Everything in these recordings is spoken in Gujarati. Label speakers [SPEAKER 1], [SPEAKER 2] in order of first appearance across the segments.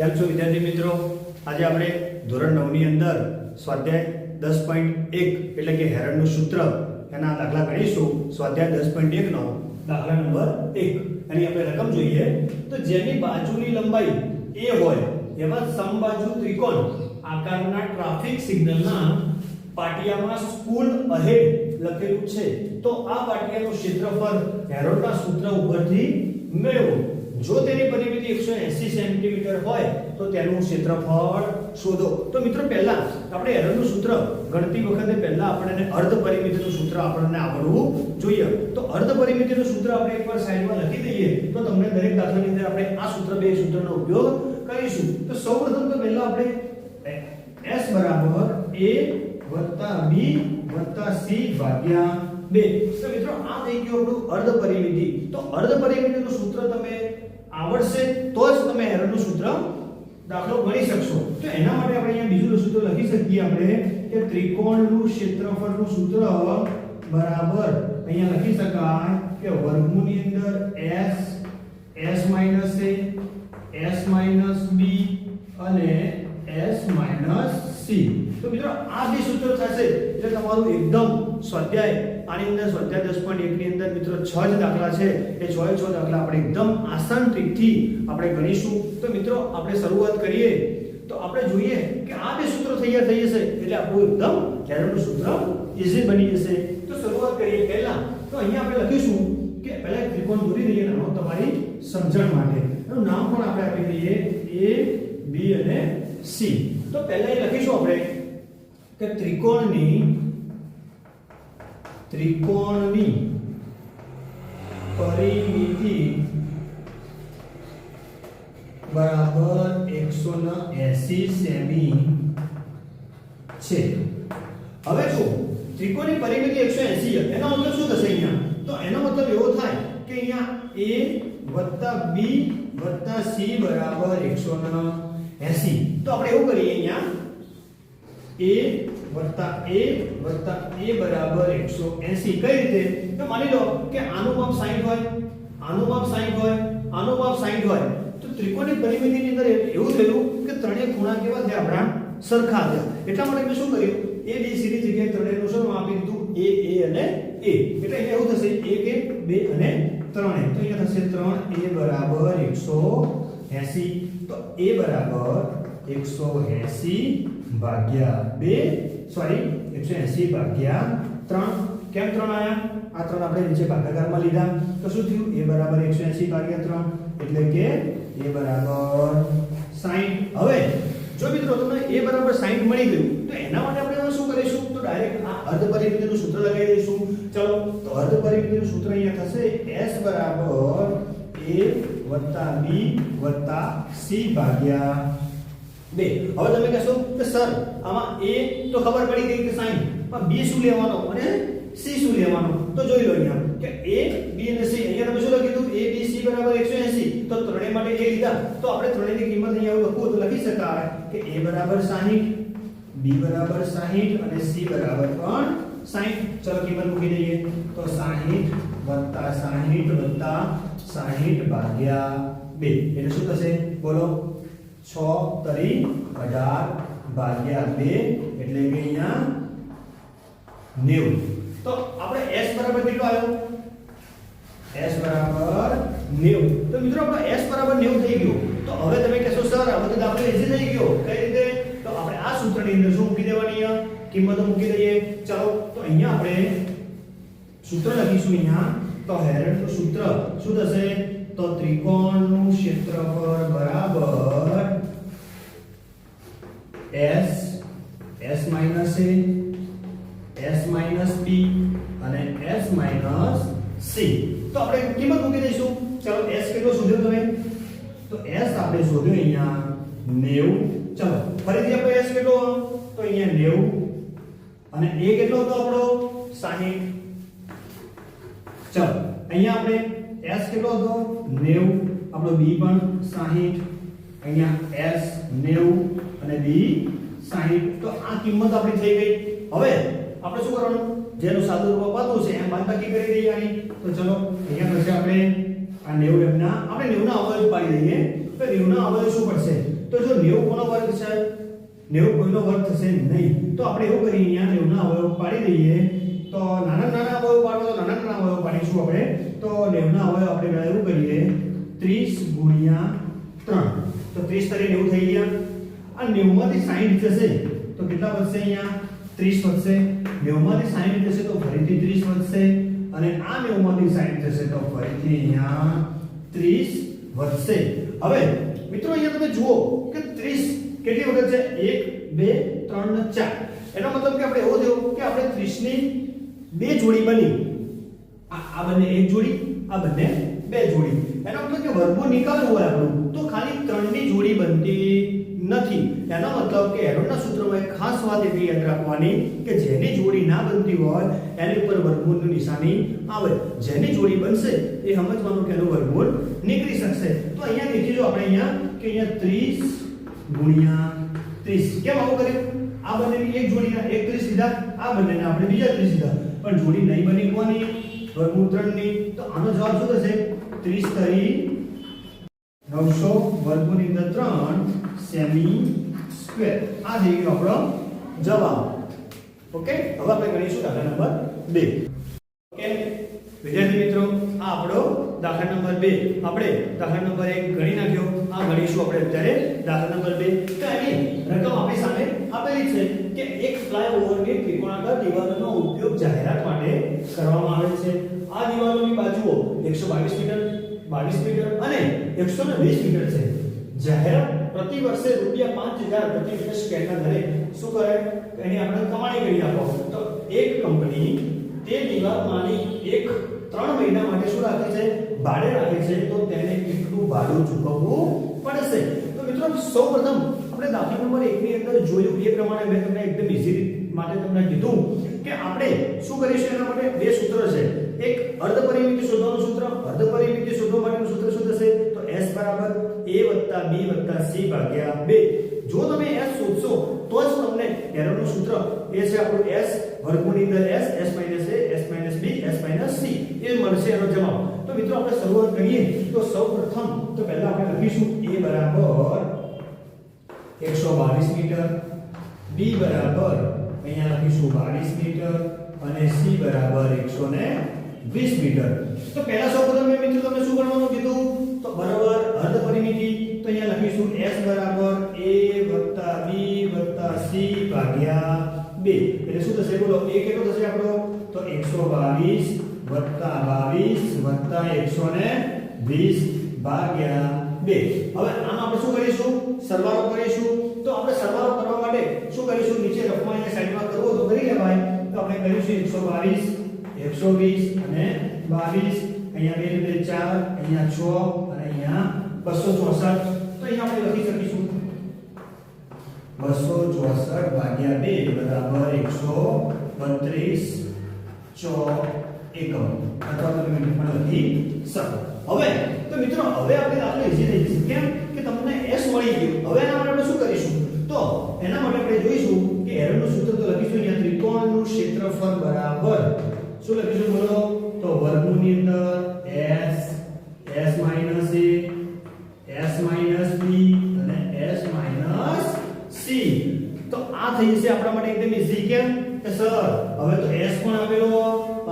[SPEAKER 1] કેમ છો વિદ્યાર્થી મિત્રો? આજે આપણે ધોરણ નવની અંદર સ્વાધ્યાય દસ પોઈન્ટ એક એટલે કે હેરણનું સૂત્ર એના દાખલા ગણીશું સ્વાધ્યાય દસ પોઈન્ટ એકનો દાખલા નંબર એક. એની આપણે રકમ જોઈએ. તો જેની બાજુની લંબાઈ એ હોય, એવા સમબાજુ ત્રિકોણ આકારના ટ્રાફિક સિગ્નલના પાટિયામાં સ્કૂલ અહેડ લખેલું છે. તો આ પાટિયાનું ક્ષેત્રફળ હેરોલ્ડના સૂત્ર ઉપરથી મેળવો. જો તેની પરિમિતિ 180 સેન્ટીમીટર હોય, તો તેનું ક્ષેત્રફળ શોધો. તો મિત્રો, પહેલા આપણે એરરનું સૂત્ર ગણતી વખતે પહેલા આપણને અર્ધ પરિમિતિનું સૂત્ર આપણને આવડવું જોઈએ. તો અર્ધ પરિમિતિનું સૂત્ર આપણે એકવાર સાઈડમાં લખી દઈએ, તો તમને દરેક દાખલાની અંદર આપણે આ સૂત્ર બે સૂત્રનો ઉપયોગ કરીશું. તો સૌપ્રથમ તો પહેલા આપણે s બરાબર a b c ભાગ્યા 2 તો મિત્રો આ થઈ ગયું આપણું અર્ધ પરિમિતિ તો અર્ધ પરિમિતિનું સૂત્ર તમે આવડશે તો જ તમે એરરનું સૂત્ર દાખલો ગણી શકશો તો એના માટે આપણે અહીંયા બીજું સૂત્ર લખી શકીએ આપણે કે ત્રિકોણનું ક્ષેત્રફળનું સૂત્ર બરાબર અહીંયા લખી શકાય કે વર્ગમૂળની અંદર s s a s b અને s c તો મિત્રો આ જે સૂત્ર થશે એટલે તમારું એકદમ સ્વાધ્યાય આની અંદર સ્વાધ્યાય દસ પોઈન્ટ એકની અંદર મિત્રો છ જ દાખલા છે. એ છ છ દાખલા આપણે એકદમ આસાન રીતથી આપણે ગણીશું. તો મિત્રો, આપણે શરૂઆત કરીએ. તો આપણે જોઈએ કે આ બે સૂત્રો તૈયાર થઈ જશે એટલે આપણું એકદમ કેરળનું સૂત્ર ઇઝી બની જશે. તો શરૂઆત કરીએ પહેલા. તો અહીંયા આપણે લખીશું કે પહેલા ત્રિકોણ દોરી દઈએ નાનો તમારી સમજણ માટે. એનું નામ પણ આપણે આપી દઈએ એ બી અને સી તો પહેલા એ લખીશું આપણે કે ત્રિકોણની ત્રિકોણની પરિમિતિ બરાબર 180 સેમી છે હવે જો ત્રિકોણની પરિમિતિ 180 એનો મતલબ શું થશે અહીંયા તો એનો મતલબ એવો થાય કે અહીંયા a b c બરાબર 180 તો આપણે એવું કરીએ અહીંયા a વત્તા a વત્તા a બરાબર 180 કઈ રીતે? તો માની લો કે આનું માપ 60 હોય, આનું માપ 60 હોય, આનું માપ 60 હોય. તો ત્રિકોણની પરિમિતિની અંદર એવું થયું કે ત્રણેય ખૂણા કેવા થયા? આપણા સરખા થયા. એટલા માટે મેં શું કર્યું? A, b, c ની જગ્યાએ ત્રણેયનું શું આપી દીધું. A a અને a. એટલે અહીંયા એવું થશે. 1 1 2 અને 3 તો અહીંયા થશે 3 a બરાબર 180 તો a બરાબર 180 ભાગ્યા 2 સોરી 180 ભાગ્યા 3 કેમ 3 આયા આ 3 આપણે નીચે ભાગાકારમાં લીધા તો શું થયું a બરાબર 180 ભાગ્યા 3 એટલે કે a બરાબર 60 હવે જો મિત્રો તમને a બરાબર 60 મળી ગયું તો એના માટે આપણે હવે શું કરીશું તો ડાયરેક્ટ આ અર્ધ પરિમિતિનું સૂત્ર લગાવી દઈશું ચલો તો અર્ધ પરિમિતિનું સૂત્ર અહીંયા થશે s બરાબર a વત્તા b વત્તા c ભાગ્યા બે હવે તમે કહેશો કે સર આમાં a તો ખબર પડી ગઈ કે 60 પણ b શું લેવાનો અને c શું લેવાનો તો જોઈ લો અહીંયા કે a b અને c અહીંયા તમે શું લખ્યું a b c બરાબર 180 તો ત્રણેય માટે a લીધા તો આપણે ત્રણેયની કિંમત અહીંયા એવું લખવું તો લખી શકાય કે a બરાબર 60 b બરાબર 60 અને c બરાબર પણ 60 ચલો કિંમત મૂકી દઈએ તો 60 વત્તા 60 વત્તા 60 ભાગ્યા 2 એટલે શું થશે બોલો 6 તરી 18 ભાગ્યા 2 એટલે કે અહીંયા 90 તો આપણે s બરાબર કેટલો આવ્યો s બરાબર 90 તો મિત્રો આપણો s બરાબર 90 થઈ ગયો તો હવે તમે કહેશો સર હવે તો દાખલો ઈઝી થઈ ગયો કઈ રીતે તો આપણે આ સૂત્રની અંદર શું મૂકી દેવાની છે કિંમતો મૂકી દઈએ ચાલો તો અહીંયા આપણે સૂત્ર લખીશું અહીંયા તો હેરનનું સૂત્ર શું થશે તો ત્રિકોણનું ક્ષેત્રફળ બરાબર s s minus a, s minus b અને s માઇનસ c. તો આપણે કિંમત મૂકી દઈશું. ચાલો s કેટલો શોધ્યો તમે? તો s આપણે શોધ્યો અહીંયા 90 ચલો, ફરીથી આપણે s કેટલો તો અહીંયા 90 અને a કેટલો હતો આપણો? 60 ચલો, અહીંયા આપણે s કેટલો હતો? 90 આપણો b પણ 60 અહીંયા s 90 અને b 60 તો આ કિંમત આપણી થઈ ગઈ હવે આપણે શું કરવાનું જેનું સાદું રૂપ અપાતું છે એમ બાદબાકી કરી દઈએ આની તો ચલો અહીંયા પછી આપણે આ 90 એમના આપણે 90 ના અવયવ પાડી દઈએ તો 90 ના અવયવ શું પડશે તો જો 90 કોનો વર્ગ છે 90 કોઈનો વર્ગ થશે નહીં તો આપણે એવું કરીએ અહીંયા 90 ના અવયવ પાડી દઈએ તો નાના નાના અવયવ પાડો તો નાના નાના અવયવ પાડીશું આપણે તો 90 ના અવયવ આપણે પહેલા એવું કરીએ 30 ગુણ્યા 3 તો 30 તરી 90 થઈ ગયા. આ 90 માંથી 60 જશે તો કેટલા વધશે અહીંયા? 30 વધશે. 90 માંથી 60 જશે તો ફરીથી 30 વધશે. અને આ 90 માંથી 60 જશે તો ફરીથી અહીંયા 30 વધશે. હવે, મિત્રો અહીંયા તમે જુઓ કે 30 કેટલી વખત છે? 1 2 3 ને 4 એનો મતલબ કે આપણે એવો થયો કે આપણે 30 ની બે જોડી બની. આ આ બંને એક જોડી, આ બંને બે જોડી. એનો મતલબ કે વર્ગમૂળ નીકળવું હોય આપણું. ખાલી ત્રણની જોડી બનતી નથી. એનો મતલબ કે એરોડના સૂત્રમાં એક ખાસ વાત એટલી યાદ રાખવાની કે જેની જોડી ના બનતી હોય, એની ઉપર વર્ગમૂળની નિશાની આવે. જેની જોડી બનશે એ સમજવાનું કે એનું વર્ગમૂળ નીકળી શકશે. તો અહીંયા દેખી જો આપણે અહીંયા કે અહીંયા 30 ગુણ્યા 30 કેમ આવું કર્યું? આ બંનેની એક જોડીના એક 30 લીધા. આ બંનેને આપણે બીજા 30 લીધા. પણ જોડી નહીં બની કોની? વર્ગમૂળ ત્રણની. તો આનો જવાબ શું થશે? 30 તરી 900 વર્ગોની અંદર ત્રણ સેમી સ્ક્વેર આ થઈ ગયો આપણો જવાબ. ઓકે હવે આપણે ગણીશું દાખલા નંબર બે. ઓકે વિદ્યાર્થી મિત્રો, આ આપણો દાખલા નંબર બે. આપણે દાખલા નંબર એક ગણી નાખ્યો. આ ગણીશું આપણે અત્યારે દાખલા નંબર બે. તો એની રકમ આપણી સામે આપેલી છે કે એક ફ્લાયઓવરની ત્રિકોણાકાર દિવાલોનો ઉપયોગ જાહેરાત માટે કરવામાં આવે છે. આ દિવાલોની બાજુઓ 122 મીટર 22 મીટર અને 120 મીટર છે. જાહેરાત પ્રતિ વર્ષે રૂપિયા 5000 પ્રતિ મીટર સ્ક્વેરના દરે શું કરે? એની આપણે કમાણી કરી આપો. તો એક કંપની તે દિવાલમાંની એક ત્રણ મહિના માટે શું રાખે છે? ભાડે રાખે છે. તો તેને કેટલું ભાડું ચૂકવવું પડશે. તો મિત્રો, સૌપ્રથમ આપણે દાખલા નંબર 1 ની અંદર જોયું એ પ્રમાણે મેં તમને એકદમ ઈઝી માટે તમને કીધું કે આપણે શું કરીશું એના માટે બે સૂત્ર છે. એક અર્ધ પરિમિતિ શોધવાનું સૂત્ર અર્ધ પરિમિતિ શોધવા માટેનું સૂત્ર શું થશે તો s બરાબર a b c ભાગ્યા 2 જો તમે s શોધશો તો જ તમને એરરનું સૂત્ર એ છે આપણું s વર્ગમૂળની અંદર s s a s b s c એ મળશે એનો જવાબ તો મિત્રો આપણે શરૂઆત કરીએ તો સૌપ્રથમ તો પહેલા આપણે લખીશું a બરાબર 122 મીટર b બરાબર અહીંયા લખીશું 22 મીટર અને c બરાબર 120 મીટર તો પહેલા સૌપ્રથમ મેં મિત્રો તમને શું ગણવાનું કીધું તો બરાબર અર્ધ પરિમિતિ તો અહીંયા લખીશું s બરાબર a b c ભાગ્યા 2 એટલે શું થશે બોલો a કેટલો થશે આપણો તો 122 22 120 ભાગ્યા 2 હવે આમાં આપણે શું કરીશું સરવાળો કરીશું તો આપણે સરવાળો કરવા માટે શું કરીશું નીચે રફમાં અહીંયા સાઈડમાં કરવો તો કરી લેવાય તો આપણે કરીશું 122 120 અને 22 અહીંયા બે રીતે 4 અહીંયા 6 અને અહીંયા 264 તો અહીંયા આપણે લખી શકીશું. 264 ભાગ્યા 2 બરાબર 132 ચો એકમ. અથવા તમે મિનિટ પણ લખી શકો. હવે, તો મિત્રો, હવે આપણે દાખલો ઈઝી થઈ જશે. કેમ? કે તમને s મળી ગયું. હવે એના માટે આપણે શું કરીશું? તો એના માટે આપણે જોઈશું કે એરરનું સૂત્ર તો લખીશું અહીંયા ત્રિકોણનું ક્ષેત્રફળ બરાબર શું લખીશું બોલો? તો વર્ગમૂળની અંદર s s a, s b અને s c. તો આ થઈ જશે આપણા માટે એકદમ ઈઝી કેમ? કે સર, હવે તો s પણ આપેલો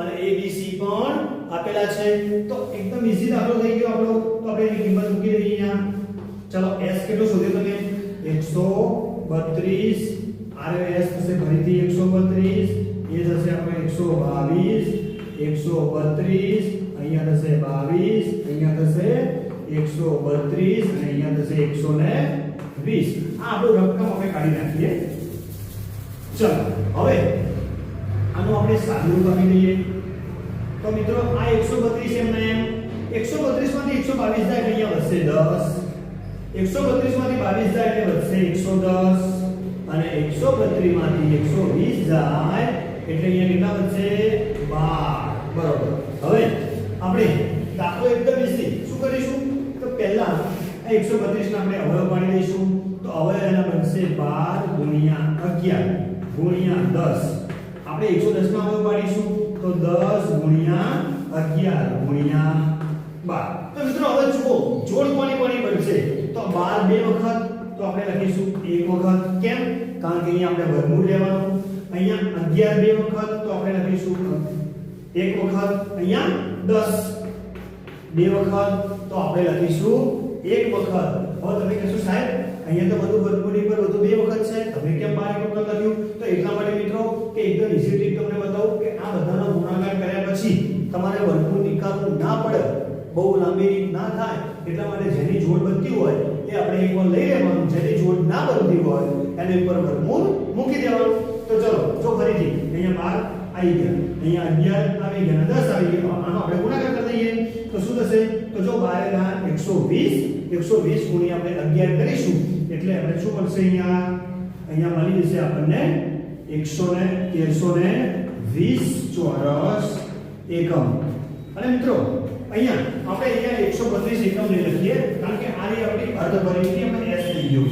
[SPEAKER 1] અને a, b, c પણ આપેલા છે. તો એકદમ ઈઝી દાખલો થઈ ગયો આપણો. તો આપણે એની કિંમત મૂકી દઈએ અહીંયા. ચલો, s કેટલો શોધ્યો તમે? 132 આરે s થશે ફરીથી 132 એ થશે આપણે 122 132 અહીંયા થશે 22 અહીંયા થશે 132 અને અહીંયા થશે 120 આ આપણું રકમ આપણે કાઢી નાખીએ ચલો હવે આનું આપણે સાદું કરી દઈએ તો મિત્રો આ 132 એમ ને એમ 132 માંથી 122 જાય એટલે અહીંયા વધશે 10 132 માંથી 22 જાય એટલે વધશે 110 અને 132 માંથી 120 જાય એટલે અહીંયા કેટલા વધશે 12 બરોબર હવે આપણે દાખલો એકદમ ઈઝી શું કરીશું તો પહેલા આ 132 ને આપણે અવયવ પાડી દઈશું તો અવયવ એના બનશે 12 ગુણ્યા 11 ગુણ્યા 10 આપણે 110 માં અવયવ પાડીશું તો 10 ગુણ્યા 11 ગુણ્યા 12 તો મિત્રો હવે જુઓ જોડ કોની કોની બનશે તો 12 બે વખત તો આપણે લખીશું એક વખત કેમ કારણ કે અહીંયા આપણે વર્ગમૂળ લેવાનું અહીંયા 11 બે વખત તો આપણે લખીશું એક વખત અહીંયા 10 બે વખત તો આપણે લખીશું એક વખત. હવે તમે કહેશો, સાહેબ, અહીંયા તો બધું વર્ગમૂળની પર બધું બે વખત છે. તમે કેમ બાર એક વખત લખ્યું? તો એટલા માટે મિત્રો કે એકદમ ઈઝી ટ્રીક તમને બતાવું કે આ બધાનો ગુણાકાર કર્યા પછી તમારે વર્ગમૂળ નીકાળવું ના પડે. બહુ લાંબી રીત ના થાય. એટલા માટે જેની જોડ બનતી હોય એ આપણે એકવાર લઈ લેવાનું. જેની જોડ ના બનતી હોય એની ઉપર વર્ગમૂળ મૂકી દેવાનું. તો ચલો જો ફરીથી અહીંયા 12 આવી ગયા અહીંયા 11 આવી ગયા 10 આવી ગયા આનો આપણે ગુણાકાર કરી દઈએ તો શું થશે તો જો 12 ના 120 120 ગુણ્યા આપણે 11 કરીશું એટલે આપણે શું મળશે અહીંયા અહીંયા મળી જશે આપણને 100 ને 1320 ચોરસ એકમ અને મિત્રો અહીંયા આપણે અહીંયા 132 એકમ લઈ લખીએ કારણ કે આ રહી આપણી અર્ધ પરિમિતિ આપણે s થઈ ગયું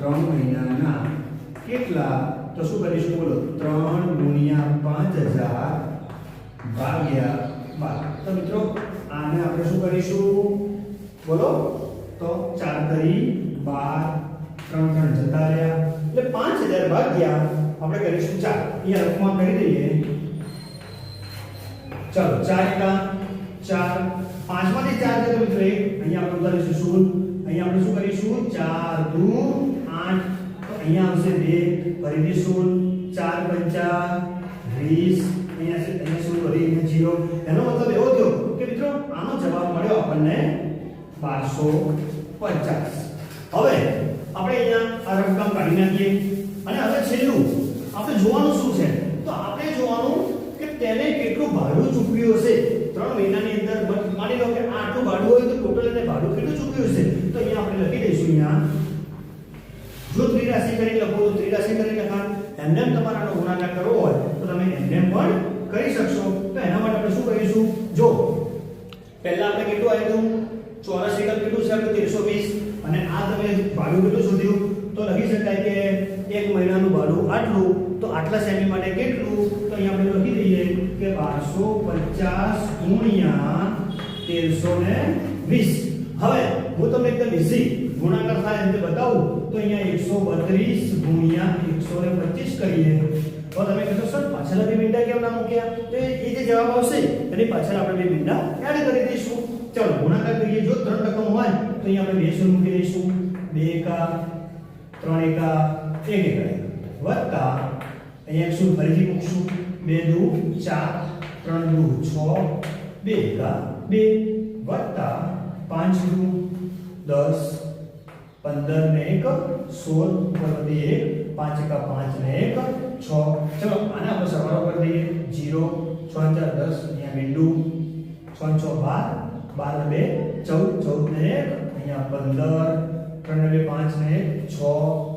[SPEAKER 1] ત્રણ મહિનાના કેટલા તો શું કરીશું બોલો ત્રણ ગુણ્યા પાંચ હજાર ભાગ્યા બાર તો મિત્રો આને આપણે શું કરીશું બોલો તો ચાર કરી બાર ત્રણ ત્રણ જતા રહ્યા એટલે પાંચ હજાર ભાગ્યા આપણે કરીશું ચાર અહીંયા રકમા કરી દઈએ ચાલો ચાર એકા ચાર પાંચમાંથી ચાર છે તો મિત્રો એક અહીંયા આપણે ઉતારીશું શૂન્ય અહીંયા આપણે શું કરીશું ચાર દુ આઠ તો અહીંયા આવશે બે, ફરીથી શૂન્ય, ચાર પંચા વીસ, અહીંયા છે, અહીંયા શૂન્ય ફરી અહીંયા જીરો. એનો મતલબ એવો થયો કે મિત્રો, આનો જવાબ મળ્યો આપણને બારસો પચાસ. હવે આપણે અહીંયા આ રકમ કાઢી નાખીએ. અને હવે છેલ્લું, આપણે જોવાનું શું છે? તો આપણે જોવાનું કે તેને કેટલું ભાડું ચૂકવ્યું હશે? ત્રણ મહિનાની અંદર, માની લો કે આટલું ભાડું હોય તો ટોટલ એને ભાડું કેટલું ચૂકવ્યું હશે? તો અહીંયા આપણે લખી દઈશું અહીંયા તો કરી લખાણ એમને એમ તમારે ગુણાકાર કરવો હોય તો તમે એમને પણ કરી શકશો. તો એના માટે આપણે શું કરીશું? જો, પહેલા આપણે કેટલું આવ્યું ચોરસ એકમ કેટલું છે? આપણે 1320 અને આ તમે ભાડું કેટલું શોધ્યું? તો લખી શકાય કે એક મહિનાનું ભાડું આટલું. તો આટલા સેમી માટે કેટલું? તો અહીંયા આપણે લખી દઈએ કે 1250 ગુણ્યા 1320 હવે હું તમને એકદમ ઈઝી ગુણાકાર થાય એમ બતાવું તો અહીંયા 132 ગુણ્યા 125 કરીએ તો તમે કહેશો સર પાછળના બે મીંડા કેમ ના મૂક્યા તો એ એ જે જવાબ આવશે એની પાછળ આપણે બે મીંડા એડ કરી દઈશું ચલો ગુણાકાર કરીએ જો ત્રણ રકમ હોય તો અહીંયા આપણે બે શૂન્ય મૂકી દઈશું બે એકા ત્રણ એકા એક એકા વત્તા અહીંયા એક શૂન્ય ફરીથી મૂકશું બે દુ ચાર ત્રણ દુ છ બે એકા બે વત્તા પાંચ દુ દસ પંદર ને એક સોળ ઉપરથી એક પાંચ એકા પાંચ ને એક છ ચલો આને આપણે સરવાળો કરી દઈએ જીરો છ ચાર દસ અહીંયા મીંડું છ ને છ બાર બાર ને બે ચૌદ ચૌદ ને એક અહીંયા પંદર ત્રણ ને બે પાંચ ને એક છ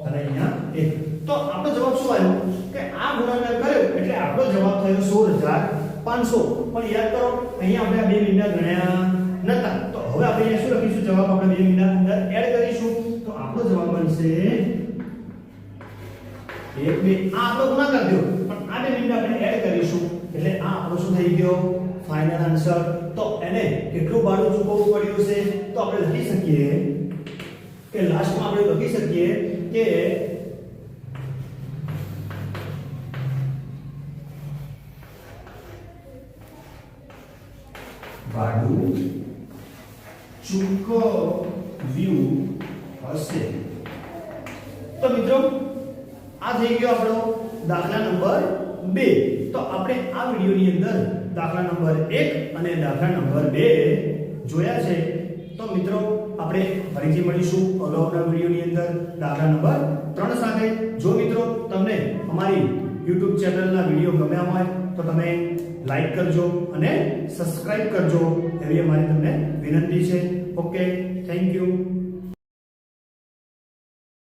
[SPEAKER 1] અને અહીંયા એક તો આપણો જવાબ શું આવ્યો કે આ ગુણાકાર કર્યો એટલે આપણો જવાબ થયો સોળ હજાર પાંચસો પણ યાદ કરો અહીંયા આપણે આ બે મીંડા ગણ્યા નતા તો હવે આપણે અહીંયા શું લખીશું? જવાબ આપણે બે મિનિટના અંદર એડ કરીશું. તો આપણો જવાબ બનશે એક, બે. આ આપણો ગુણાકાર થયો. પણ આ બે મિનિટ આપણે એડ કરીશું. એટલે આ આપણો શું થઈ ગયો? ફાઇનલ આન્સર તો એને કેટલું ભાડું ચૂકવવું પડ્યું છે? તો આપણે લખી શકીએ કે લાસ્ટમાં આપણે લખી શકીએ કે ભાડું ચૂકવ્યું હશે તો મિત્રો આ થઈ ગયો આપણો દાખલા નંબર બે. તો આપણે આ વિડીયોની અંદર દાખલા નંબર એક અને દાખલા નંબર બે જોયા છે. તો મિત્રો, આપણે ફરીથી મળીશું અગાઉના વિડીયોની અંદર દાખલા નંબર ત્રણ સાથે. જો મિત્રો, તમને અમારી YouTube ચેનલના વીડિયો ગમ્યા હોય, તો તમે લાઈક કરજો અને સબસ્ક્રાઇબ કરજો. એવી અમારી તમને વિનંતી છે. Okay, thank you.